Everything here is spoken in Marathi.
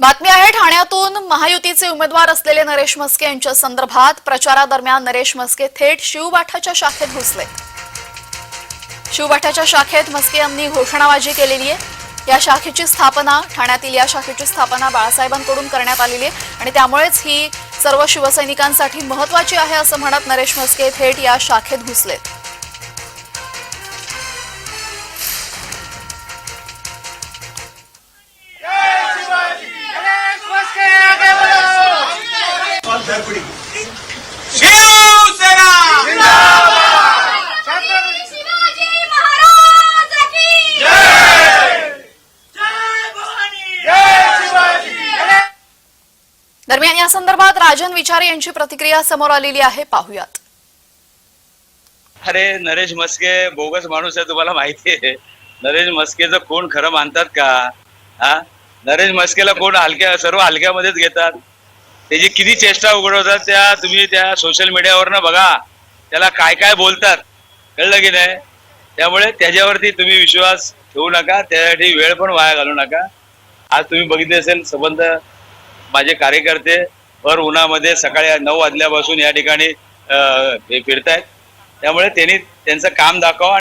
बातमी आहे ठाण्यातून महायुतीचे उमेदवार असलेले नरेश मस्के यांच्या संदर्भात प्रचारादरम्यान नरेश मस्के थेट शिवबाठाच्या शाखेत घुसले. शिवबाठाच्या शाखेत मस्के यांनी घोषणाबाजी केलेली आहे. या शाखेची स्थापना ठाण्यातील या शाखेची स्थापना बाळासाहेबांकडून करण्यात आलेली आहे आणि त्यामुळेच ही सर्व शिवसैनिकांसाठी महत्वाची आहे असं म्हणत नरेश मस्के थेट या शाखेत घुसलेत. शिवसेना! शिवाजी महाराज की दरम्यान या संदर्भात राजन विचारे यांची प्रतिक्रिया समोर आलेली आहे. पाहुयात. अरे नरेश मस्के बोगस माणूस आहे तुम्हाला माहिती आहे. नरेश मस्केचं कोण खरं मानतात का? हा? नरेश मस्केला कोण हलक्या सर्व हलक्यामध्येच घेतात. त्याची किती चेष्टा उघडवतात त्या तुम्ही त्या सोशल मीडियावरनं बघा. त्याला काय काय बोलतात. कळलं की नाही? त्यामुळे त्याच्यावरती तुम्ही विश्वास ठेवू नका. त्यासाठी वेळ पण वाया घालू नका. आज तुम्ही बघितले असेल संबंध माझे कार्यकर्ते भर उन्हामध्ये सकाळी नऊ वाजल्यापासून या ठिकाणी फिरतायत. त्यामुळे त्यांनी त्यांचं काम दाखवा.